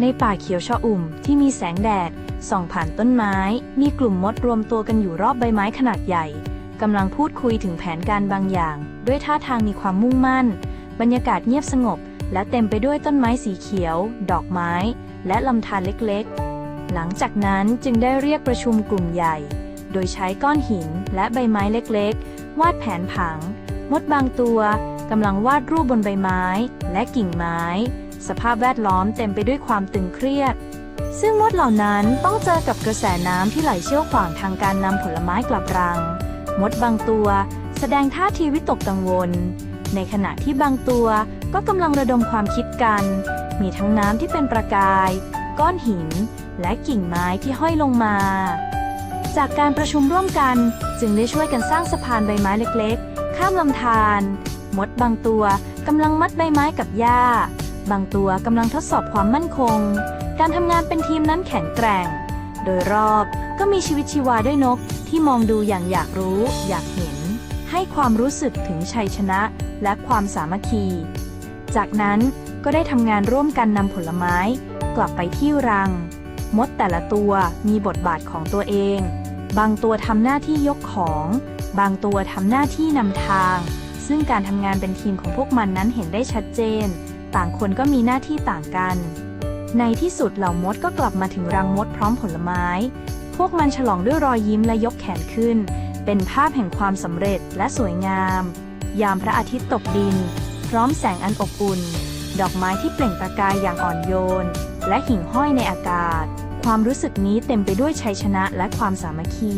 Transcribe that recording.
ในป่าเขียวชอุ่มที่มีแสงแดดส่องผ่านต้นไม้ มีกลุ่มมดรวมตัวกันอยู่รอบใบไม้ขนาดใหญ่กำลังพูดคุยถึงแผนการบางอย่าง ด้วยท่าทางมีความมุ่งมั่น บรรยากาศเงียบสงบ และเต็มไปด้วยต้นไม้สีเขียว ดอกไม้ และลำธารเล็กๆ หลังจากนั้นจึงได้เรียกประชุมกลุ่มใหญ่ โดยใช้ก้อนหินและใบไม้เล็กๆ วาดแผนผัง มดบางตัวกำลังวาดรูปบนใบไม้ และกิ่งไม้ สภาพแวดล้อมเต็มไปด้วยความตึงเครียด ซึ่งมดเหล่านั้นต้องเจอกับกระแสน้ำที่ไหลเชี่ยวขวางทางการนำผลไม้กลับรัง มดบางตัว แสดงท่าทีวิตกกังวล ในขณะที่บางตัวก็กำลังระดมความคิดกัน มีทั้งน้ำที่เป็นประกาย ก้อนหิน และกิ่งไม้ที่ห้อยลงมา จากการประชุมร่วมกันจึงได้ช่วยกันสร้างสะพานใบไม้เล็กๆ ข้ามลำธารมดบางตัวกำลังมัดใบไม้กับหญ้า บางตัวกำลังทดสอบความมั่นคง การทำงานเป็นทีมนั้นแข็งแกร่ง โดยรอบก็มีชีวิตชีวาด้วยนกที่มองดูอย่างอยากรู้ อยากเห็น ให้ความรู้สึกถึงชัยชนะและความสามัคคี จากนั้นก็ได้ทำงานร่วมกันนำผลไม้ กลับไปที่รัง มดแต่ละตัวมีบทบาทของตัวเอง บางตัวทำหน้าที่ยกของ บางตัวทำหน้าที่นำทาง ซึ่งการทำงานเป็นทีมของพวกมันนั้นเห็นได้ชัดเจน ต่างคนก็มีหน้าที่ต่างกัน ในที่สุดเหล่ามดก็กลับมาถึงรังมดพร้อมผลไม้ พวกมันฉลองด้วยรอยยิ้มและยกแขนขึ้น เป็นภาพแห่งความสำเร็จและสวยงาม ยามพระอาทิตย์ตกดิน พร้อมแสงอันอบอุ่น ดอกไม้ที่เปล่งประกายอย่างอ่อนโยน และหิ่งห้อยในอากาศ ความรู้สึกนี้เต็มไปด้วยชัยชนะและความสามัคคี